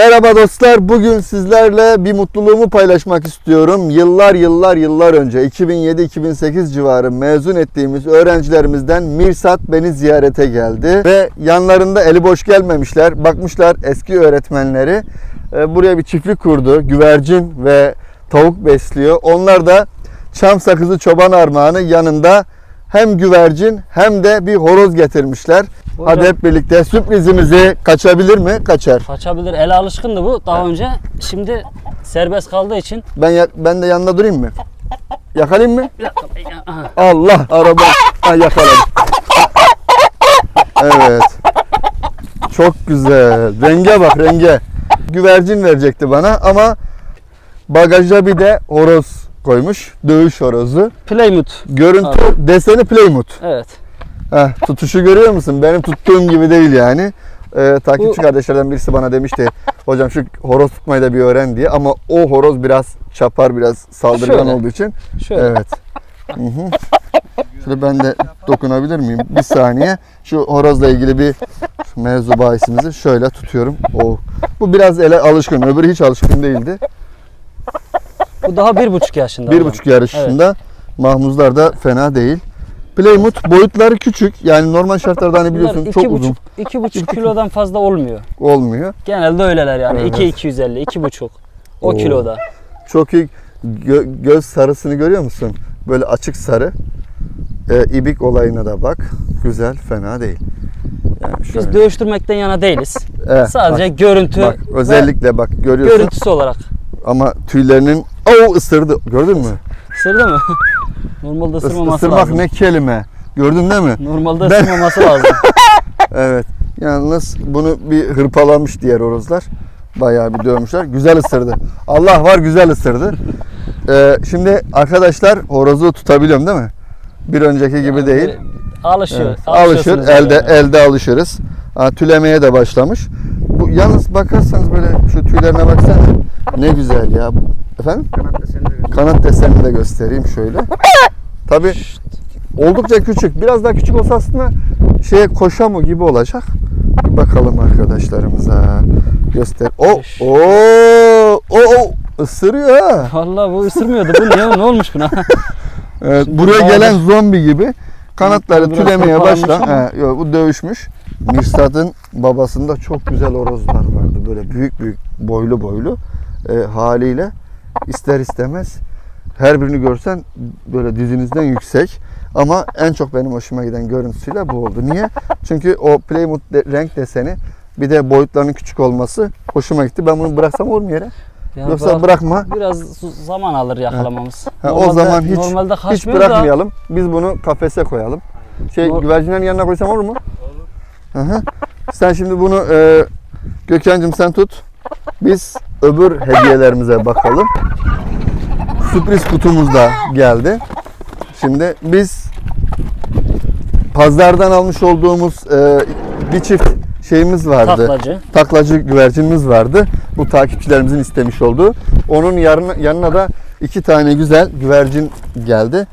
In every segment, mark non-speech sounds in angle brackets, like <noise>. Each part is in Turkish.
Merhaba dostlar. Bugün sizlerle bir mutluluğumu paylaşmak istiyorum. Yıllar yıllar yıllar önce 2007-2008 civarı mezun ettiğimiz öğrencilerimizden Mirsat beni ziyarete geldi ve yanlarında eli boş gelmemişler. Bakmışlar eski öğretmenleri e, buraya bir çiftlik kurdu. Güvercin ve tavuk besliyor. Onlar da çam sakızı çoban armağanı yanında hem güvercin hem de bir horoz getirmişler. Hocam- Hadi hep birlikte sürprizimizi kaçabilir mi? Kaçar. Kaçabilir. Ele alışkındı bu daha önce. Şimdi serbest kaldığı için Ben ya- ben de yanında durayım mı? Yakalayayım mı? bir dakika. Aha. Allah araba ha, yakaladım. Evet. Çok güzel. Renge bak renge. Güvercin verecekti bana ama bagaja bir de horoz koymuş. Dövüş horozu. Plymouth. Görüntü deseni Plymouth. Evet. Heh, tutuşu görüyor musun? Benim tuttuğum gibi değil yani. Ee, takipçi Bu- kardeşlerden birisi bana demişti hocam şu horoz tutmayı da bir öğren diye ama o horoz biraz çapar biraz saldırgan Şöyle. olduğu için Şöyle. Evet. Hı hı. Şöyle ben de dokunabilir miyim? Bir saniye. Şu horozla ilgili bir mevzu bahisimizi şöyle tutuyorum. O. Bu biraz ele alışkın. Öbürü hiç alışkın değildi. Bu daha bir buçuk yaşında. Bir hocam. buçuk yarışında mahmuzlar da fena değil. Plymouth boyutları küçük. Yani normal şartlarda hani Bunlar biliyorsun iki çok buçuk, uzun iki buçuk <laughs> kilodan fazla olmuyor. olmuyor. Genelde öyleler yani. Evet. 2 250, iki buçuk. O Oo. kiloda. Çok iyi. Gö- göz sarısını görüyor musun? Böyle açık sarı. Ee, ibik olayına da bak. Güzel, fena değil. Yani Biz şöyle. dövüştürmekten yana değiliz. Evet, Sadece görüntü Bak özellikle bak görüyorsun görüntüsü olarak. ama tüylerinin o ısırdı. Gördün mü? Isırdı mı? <laughs> Normalde ısırmaması ısırmak lazım. ne kelime. Gördün değil mi? Normalde Ben- ısırmaması lazım. <laughs> Evet. Yalnız bunu bir hırpalamış diğer horozlar. Bayağı bir dövmüşler. Güzel ısırdı. Allah var güzel ısırdı. Ee, şimdi arkadaşlar horozu tutabiliyorum değil mi? Bir önceki gibi değil. Alışıyor. Evet, Alışır. alışıyorsunuz Elde yani. elde alışırız. Ha, tülemeye de başlamış. Bu yalnız bakarsanız böyle şu tüylerine baksana. Ne güzel ya. Efendim? Kanat desenini de göstereyim şöyle. <laughs> Tabi oldukça küçük. Biraz daha küçük olsa aslında şeye koşamu gibi olacak. Bir bakalım arkadaşlarımıza. Göster. O o o o ısırıyor ha. Vallahi bu ısırmıyordu. Bu niye? Ne olmuş buna? <laughs> Evet, Şimdi buraya bazı- gelen zombi gibi kanatları toparlanmış başla. He, yok, bu dövüşmüş. Mirsat'ın babasında çok güzel horozlar vardı. Böyle büyük büyük boylu boylu e, haliyle ister istemez her birini görsen böyle dizinizden yüksek. Ama en çok benim hoşuma giden görüntüsüyle bu oldu. Niye? Çünkü o Plymouth de- renk deseni bir de boyutlarının küçük olması hoşuma gitti. Ben bunu bıraksam olur mu yere? Yani Yoksa bırak- bırakma. Biraz zaman alır yakalamamız. Ha, o Normalde- zaman hiç normalde hiç kaçmıyor da bırakmayalım. Biz bunu kafese koyalım. Şey Nor- güvercinlerin yanına koysam olur mu? Olur. Hı hı. Sen şimdi bunu e, Gökhan'cığım sen tut. Biz öbür hediyelerimize bakalım. Sürpriz kutumuz da geldi. Şimdi biz pazardan almış olduğumuz e, bir çift şeyimiz vardı taklacı. taklacı güvercinimiz vardı. Bu takipçilerimizin istemiş olduğu. Onun yanına, yanına da iki tane güzel güvercin geldi.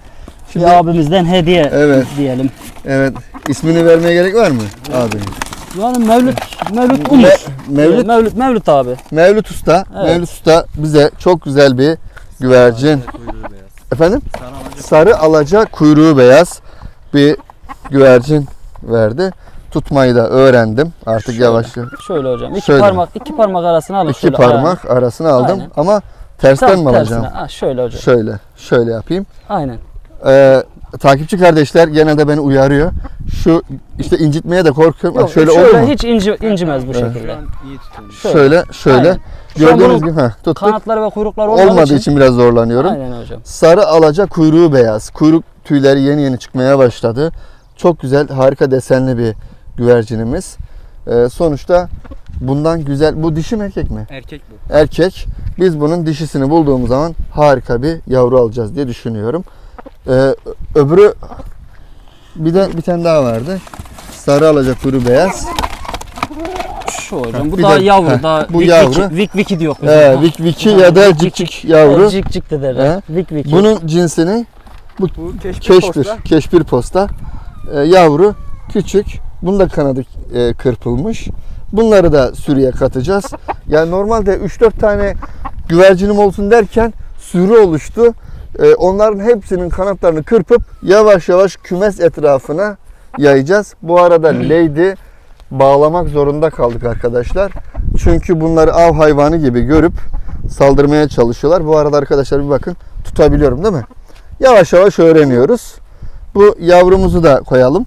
Şimdi Bir abimizden hediye Evet. diyelim. evet ismini vermeye gerek var mı abi? Yani Mevlüt, Mevlüt Umur. Me- Mevlüt Mevlüt, Mevlüt abi. Mevlüt Usta. Evet. Mevlüt Usta bize çok güzel bir güvercin. Efendim? Sarı alaca kuyruğu beyaz bir güvercin verdi. Tutmayı da öğrendim. Artık Şöyle. yavaş yavaş. Şöyle hocam. İki Şöyle. parmak, iki parmak arasına alın İki şöyle. parmak arasına aldım Aynen. ama tersten Tam mi alacağım? Ha, şöyle hocam. Şöyle, şöyle yapayım. Aynen. Ee, takipçi kardeşler genelde beni uyarıyor. Şu işte incitmeye de korkuyorum. Yok, Bak şöyle, şöyle, olur mu? hiç inci, incimez bu şekilde. Şöyle, şöyle. şöyle. Aynen. Şu an Gördüğünüz bunun gibi ha, tuttuk. Kanatları ve kuyrukları olmadığı, Olmadığı için biraz zorlanıyorum. Aynen hocam. Sarı alaca kuyruğu beyaz. Kuyruk tüyleri yeni yeni çıkmaya başladı. Çok güzel, harika desenli bir güvercinimiz. Ee, sonuçta bundan güzel, bu dişi mi erkek mi? Erkek bu. Erkek. Biz bunun dişisini bulduğumuz zaman harika bir yavru alacağız diye düşünüyorum. Ee, öbürü bir de bir tane daha vardı. Sarı alaca kuyruğu beyaz. Şu hocam. Bu bir daha de- yavru. heh, daha bu vik, yavru. Vik, vik viki diyor. Ee, vik viki ya da cik cik yavru. Cik cik de He. derler. Vik viki. Bunun cinsini Bu keşfir, keşpir, posta. keşpir posta. Ee, yavru, küçük. Bunun da kanadı e, kırpılmış. Bunları da sürüye katacağız. Yani normalde 3-4 tane güvercinim olsun derken sürü oluştu. Ee, onların hepsinin kanatlarını kırpıp yavaş yavaş kümes etrafına yayacağız. Bu arada Lady bağlamak zorunda kaldık arkadaşlar. Çünkü bunları av hayvanı gibi görüp saldırmaya çalışıyorlar. Bu arada arkadaşlar bir bakın tutabiliyorum değil mi? Yavaş yavaş öğreniyoruz. Bu yavrumuzu da koyalım.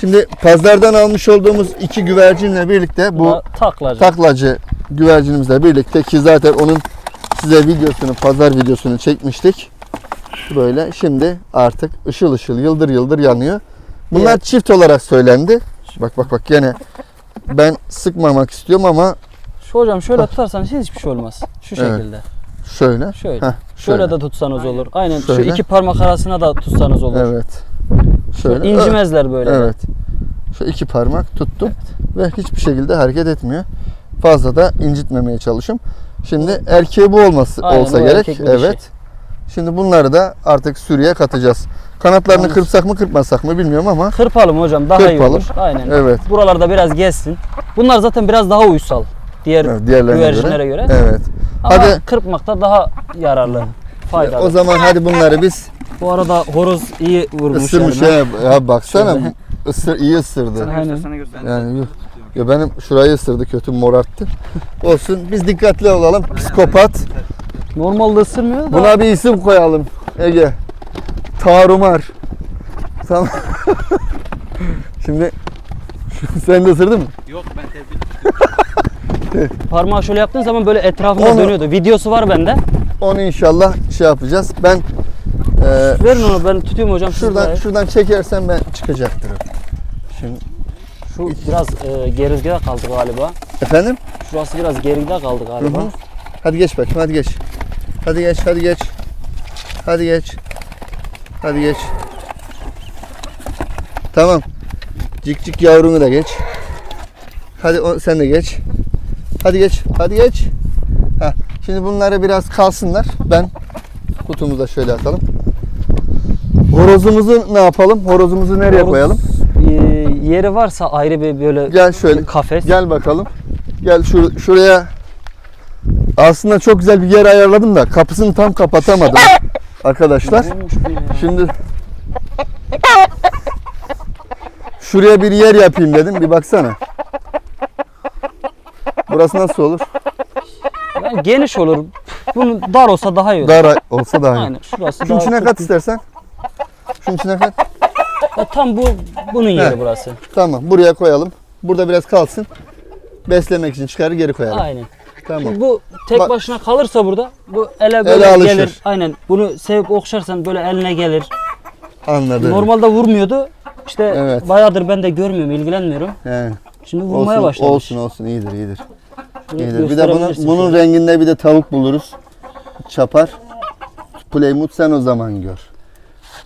Şimdi pazardan almış olduğumuz iki güvercinle birlikte Bu taklacı. taklacı güvercinimizle birlikte ki zaten onun size videosunu, pazar videosunu çekmiştik. Böyle şimdi artık ışıl ışıl yıldır yıldır yanıyor. Bunlar Evet. çift olarak söylendi. Bak bak bak gene ben sıkmamak istiyorum ama Şu hocam şöyle tutarsanız hiçbir şey olmaz. Şu Evet. şekilde. şöyle. Şöyle. Heh, Şöyle de tutsanız olur. Aynen Şöyle. şu iki parmak arasına da tutsanız olur. Evet. Şöyle. İncimezler böyle. Evet. Şu iki parmak tuttum ve hiçbir şekilde hareket etmiyor. Fazla da incitmemeye çalışım. Şimdi erkeği bu olması Aynen, olsa o gerek. erkek bir dişi. Evet. Şimdi bunları da artık sürüye katacağız. Kanatlarını Yalnız- kırpsak mı kırpmasak mı bilmiyorum ama Kırpalım hocam daha iyi Kırpalım. olur. Aynen. evet. Buralarda biraz gezsin. Bunlar zaten biraz daha uysal. Diğer evet diğerlerine güvercinlere göre. Evet. Ama Hadi. kırpmakta daha yararlı. Faydalı. O zaman hadi bunları biz Bu arada horoz iyi vurmuş. ısırmış yani. ya, ya baksana Şöyle. ısır iyi ısırdı. Aynen. Yani ya benim şurayı ısırdı kötü morarttı. Olsun biz dikkatli olalım. Psikopat. Normalde ısırmıyor da. Buna bir isim koyalım Ege. Tarumar. Tamam. <laughs> Şimdi şu- <laughs> sen de ısırdın mı? Yok ben tebrik <laughs> Parmağı şöyle yaptığın zaman böyle etrafında Onu- dönüyordu. Videosu var bende. Onu inşallah şey yapacağız. Ben e, Verin onu ben tutuyorum hocam. şuradan şuradan çekersen ben çıkacaktır. Şimdi Şu biraz e, gerizgide kaldı galiba. efendim? Şurası biraz geride kaldı galiba. Hı hı. Hadi geç bakayım hadi geç. Hadi geç hadi geç. Hadi geç. Hadi geç. Tamam. Cik cik yavrunu da geç. Hadi o, sen de geç. Hadi geç. Hadi geç. Heh, Şimdi bunları biraz kalsınlar. Ben kutumuza şöyle atalım. Horozumuzu ne yapalım? Horozumuzu nereye Horoz, koyalım? e, yeri varsa ayrı bir böyle Gel şöyle. kafes. Gel bakalım. Gel şu şuraya. Aslında çok güzel bir yer ayarladım da kapısını tam kapatamadım. <laughs> Arkadaşlar. Ya. Şimdi şuraya bir yer yapayım dedim. Bir baksana. Burası nasıl olur? Yani geniş olur. Bunun dar olsa daha iyi olur. Dar olsa daha iyi. Aynen şurası Şunun daha içine kat istersen. Şunun içine kat. Ha, tam bu bunun yeri He. burası. Tamam. Buraya koyalım. Burada biraz kalsın. Beslemek için çıkarır geri koyalım. Aynen. Tamam. Bu tek Bak- başına kalırsa burada bu ele böyle alışır. gelir. Aynen. Bunu sevip okşarsan böyle eline gelir. Anladım. Normalde vurmuyordu. İşte Evet. bayağıdır ben de görmüyorum, ilgilenmiyorum. He. Şimdi vurmaya Olsun, başlamış. olsun olsun iyidir iyidir. İyidir. Bir de bunun, gösterebilirsin bunun renginde bir de tavuk buluruz. Çapar. Playmut sen o zaman gör.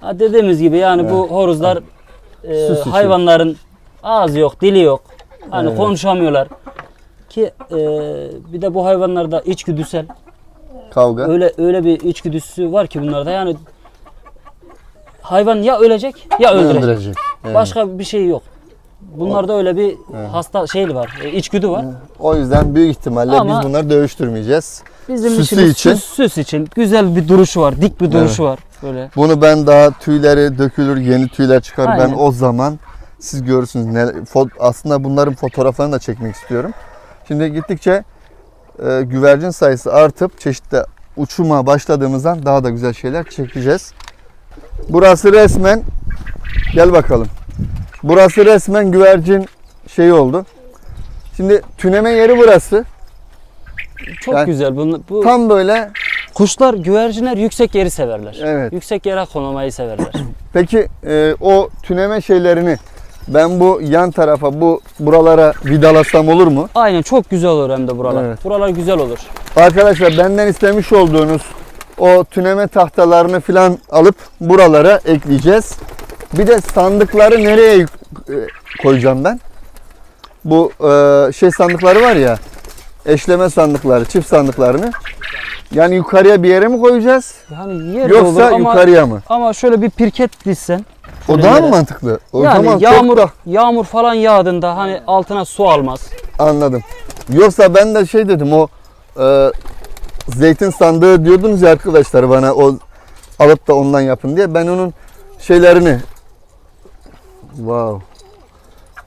Ha, dediğimiz gibi yani bu horozlar e, Süs için. hayvanların ağzı yok, dili yok. Hani konuşamıyorlar. Ki e, bir de bu hayvanlarda içgüdüsel Kavga. öyle öyle bir içgüdüsü var ki bunlarda yani hayvan ya ölecek ya öldürecek. Öldürecek. Evet. Başka bir şey yok. Bunlarda öyle bir hasta şey var, e, içgüdü var. O yüzden büyük ihtimalle Ama- biz bunları dövüştürmeyeceğiz. Bizim Süsü işimiz için. Süs, süs için. Güzel bir duruşu var, dik bir duruşu var. Böyle. Bunu ben daha tüyleri dökülür, yeni tüyler çıkar. Aynen. Ben o zaman siz görürsünüz. Ne, fo- aslında bunların fotoğraflarını da çekmek istiyorum. Şimdi gittikçe e, güvercin sayısı artıp çeşitli uçuma başladığımızdan daha da güzel şeyler çekeceğiz. Burası resmen gel bakalım. Burası resmen güvercin şeyi oldu. Şimdi tüneme yeri burası. Çok Yani güzel. Bu, bu Tam böyle kuşlar, güvercinler yüksek yeri severler. evet. Yüksek yere konulmayı severler. Peki e, o tüneme şeylerini ben bu yan tarafa bu buralara vidalasam olur mu? Aynen çok güzel olur hem de buralar. Evet. Buralar güzel olur. Arkadaşlar benden istemiş olduğunuz o tüneme tahtalarını filan alıp buralara ekleyeceğiz. Bir de sandıkları nereye e, koyacağım ben? Bu e, şey sandıkları var ya eşleme sandıkları, çift sandıklarını. Yani yukarıya bir yere mi koyacağız? Yani yer de olur Yoksa ama yukarıya mı? ama şöyle bir pirket dizsen. O daha mı mantıklı? O yani çok yağmur da- yağmur falan yağdığında hani altına su almaz. Anladım. Yoksa ben de şey dedim o e, zeytin sandığı diyordunuz ya arkadaşlar bana o alıp da ondan yapın diye. Ben onun şeylerini wow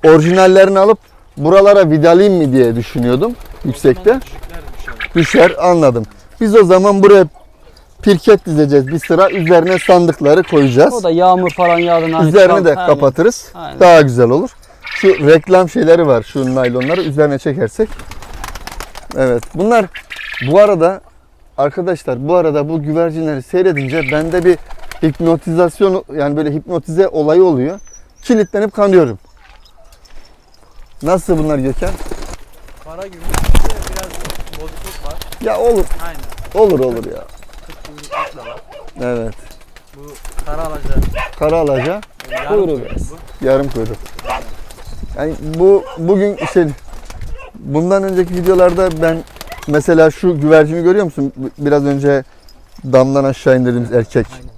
orijinallerini alıp buralara vidalayayım mı diye düşünüyordum yüksekte. Düşer. Düşer anladım. Biz o zaman buraya pirket dizeceğiz bir sıra üzerine sandıkları koyacağız. O da yağmur falan yağdığında Üzerini de Aynen. kapatırız. Aynen. Daha güzel olur. Şu reklam şeyleri var. Şu naylonları üzerine çekersek. Evet. Bunlar bu arada arkadaşlar bu arada bu güvercinleri seyredince bende bir hipnotizasyon yani böyle hipnotize olayı oluyor. Kilitlenip kanıyorum. Nasıl bunlar Gökhan? Para de biraz bozukluk var. Ya olur. Aynen. Olur olur ya. Kırk kuyruk da var. Evet. Bu kara alaca. Kara alaca, Yarım Kuyruğu kuyruk bu. yarım kuyruk. Yani bu bugün işte bundan önceki videolarda ben mesela şu güvercini görüyor musun? Biraz önce damdan aşağı indirdiğimiz erkek. Aynen.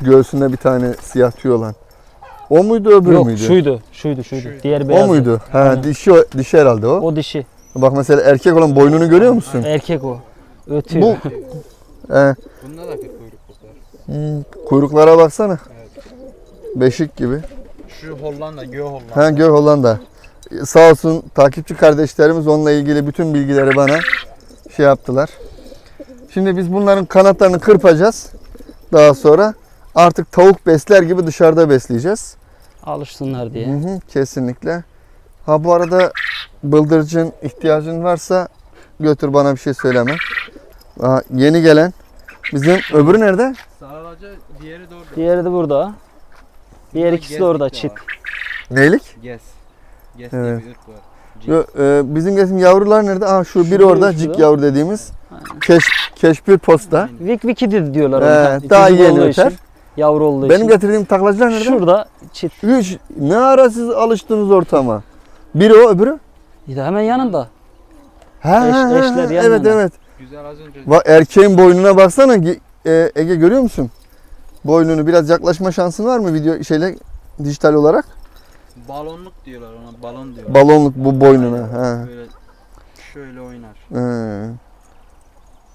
Göğsünde bir tane siyah tüy olan. O muydu öbürü Yok müydü? şuydu. Şuydu şuydu. Şuydu. Diğer O beyaz. muydu? Ha Aynen. dişi o- dişi herhalde o. O dişi. Bak mesela erkek olan boynunu görüyor musun? Erkek o. Ötüyor. Bu <laughs> He, Bunda da bir kuyrukluk var. hmm, kuyruklara baksana. Beşik gibi. Şu Hollanda, Gö Hollanda. Ha gör Hollanda. Sağ olsun takipçi kardeşlerimiz onunla ilgili bütün bilgileri bana şey yaptılar. Şimdi biz bunların kanatlarını kırpacağız. Daha sonra artık tavuk besler gibi dışarıda besleyeceğiz. Alışsınlar diye. Hı hı, kesinlikle. Ha bu arada bıldırcın ihtiyacın varsa götür bana bir şey söyleme. Aha, yeni gelen bizim öbürü nerede? Sarı alaca diğeri de orada. Diğeri de burada. Diğer ikisi de orada var. Neylik? Gez. Gez Evet. diye bir ırk var. Yo, e, bizim gezim yavrular nerede? Aa şu biri Şu orada şu. cik yavru dediğimiz. Aynen. Keş, keşpir posta. Vik Viki de diyorlar Ee, ona. daha Çocuk yeni öter. Yavru olduğu Benim için. getirdiğim taklacılar nerede? Şurada çift. Üç. Ne ara siz alıştınız ortama? Biri o öbürü? Bir de hemen yanında. Ha, Eş- ha, ha, eşler yan Evet yana. evet. Güzel az önce Bak erkeğin boynuna baksana. E, Ege görüyor musun? Boynunu biraz yaklaşma şansın var mı video şeyle dijital olarak? balonluk diyorlar ona. Balon diyorlar. Balonluk bu boynuna. Ha. Böyle şöyle oynar. He.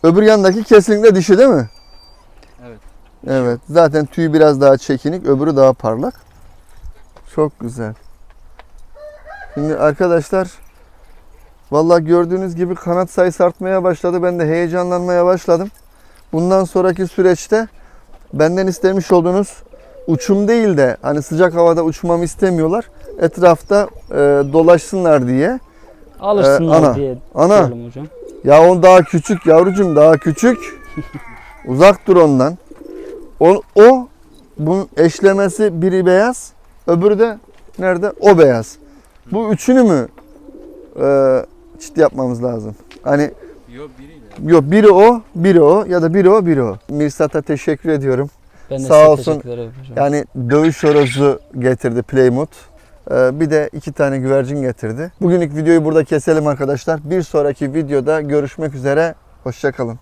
Öbür yandaki kesinlikle dişi değil mi? Evet. Evet. Zaten tüyü biraz daha çekinik, öbürü daha parlak. Çok güzel. Şimdi arkadaşlar vallahi gördüğünüz gibi kanat sayısı artmaya başladı. Ben de heyecanlanmaya başladım. Bundan sonraki süreçte benden istemiş olduğunuz uçum değil de hani sıcak havada uçmamı istemiyorlar. Etrafta e, dolaşsınlar diye. Alışsınlar ana, diye ana. hocam. Ya o daha küçük yavrucum daha küçük. <laughs> Uzak dur ondan. O, o bunun eşlemesi biri beyaz, öbürü de nerede? O beyaz. Bu üçünü mü e, çift yapmamız lazım? Hani Yok biriyle. yok biri o, biri o ya da biri o, biri o. Mirsat'a teşekkür ediyorum. Ben de Sağ size olsun. Yani dövüş horozu getirdi Playmut. Ee, Bir de iki tane güvercin getirdi. Bugünlük videoyu burada keselim arkadaşlar. Bir sonraki videoda görüşmek üzere. Hoşçakalın.